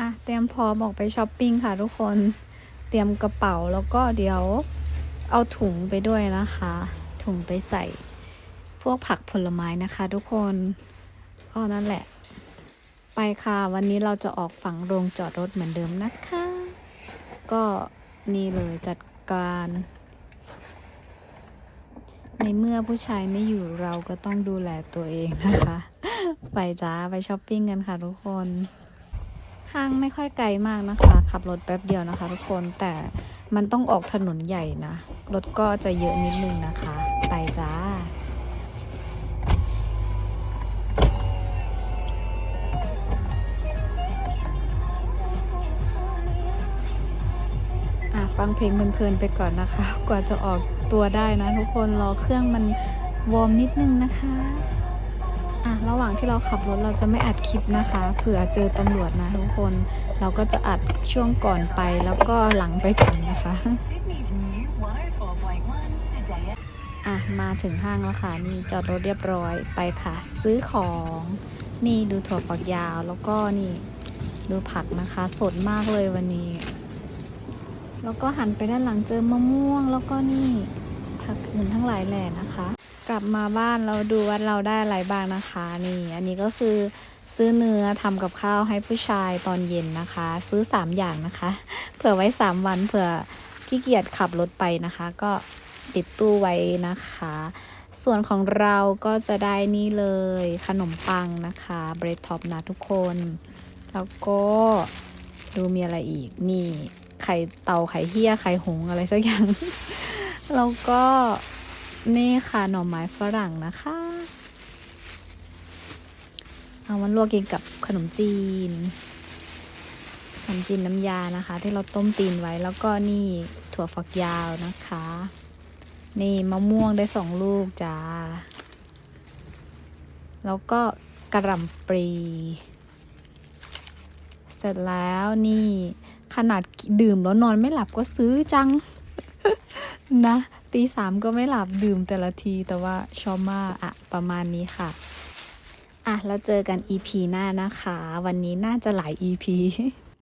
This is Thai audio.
อะเตรียมพร้อมออกไปช้อปปิ้งค่ะทุกคน เตรียมกระเป๋าแล้วก็เดี๋ยวเอาถุงไปด้วยนะคะ ถุงไปใส่พวกผักผลไม้นะคะทุกคน ก็นั่นแหละ ไปค่ะ วันนี้เราจะออกฝั่งโรงจอดรถเหมือนเดิมนะคะ ก็นี่เลยจัดการ ในเมื่อผู้ชายไม่อยู่เราก็ต้องดูแลตัวเองนะคะ ไปจ้าไปช้อปปิ้งกันค่ะทุกคน ห้างไม่ค่อยไกลมากนะคะ ขับรถแป๊บเดียวนะคะทุกคนแต่มันต้องออกถนนใหญ่นะ รถก็จะเยอะนิดนึงนะคะ ไปจ้าอะฟังเพลงเพลินๆไปก่อนนะคะ กว่าจะออกตัวได้นะทุกคนรอเครื่องมันวอร์มนิดนึงนะคะ อะระหว่างที่เราขับรถเราจะไม่อัดคลิปนะคะ เผื่อเจอตำรวจนะทุกคน เราก็จะอัดช่วงก่อนไปแล้วก็หลังไปถึงนะคะอะมาถึงห้างแล้วค่ะ นี่จอดรถเรียบร้อยไปค่ะ ซื้อของ นี่ดูถั่วฝักยาวแล้วก็นี่ดูผักนะคะ สดมากเลยวันนี้ แล้วก็หันไปด้านหลังเจอมะม่วง แล้วก็นี่ผักอื่นทั้งหลายแหล่นะคะ กลับมาบ้านเราดูว่าเราได้อะไรบ้างนะคะ นี่ อันนี้ก็คือซื้อเนื้อทำกับข้าวให้ผู้ชายตอนเย็นนะคะ ซื้อ 3 อย่างนะคะ เผื่อไว้ 3 วันเผื่อขี้เกียจขับรถไปนะคะ ก็ติดตู้ไว้นะคะ ส่วนของเราก็จะได้นี่เลยขนมปังนะคะเบรดท็อปนะทุกคน แล้วก็ดูมีอะไรอีกนี่ไข่เต่าไข่เฮียไข่หงอะไรสักอย่าง แล้วก็ นี่ค่ะหน่อไม้ฝรั่งนะคะ เอามันลวกกินกับขนมจีน ขนมจีนน้ำยานะคะ ที่เราต้มตีนไว้แล้วก็นี่ถั่วฝักยาวนะคะ นี่มะม่วงได้สองลูกจ้า แล้วก็กระหล่ำปลีเสร็จแล้วนี่ขนาดดื่มแล้วนอนไม่หลับก็ซื้อจังนะ ตีสามก็ไม่หลับดื่มแต่ละทีแต่ว่าชอบมากอะประมาณนี้ค่ะ อะ แล้วเจอกัน EP หน้านะคะ วันนี้น่าจะหลาย EP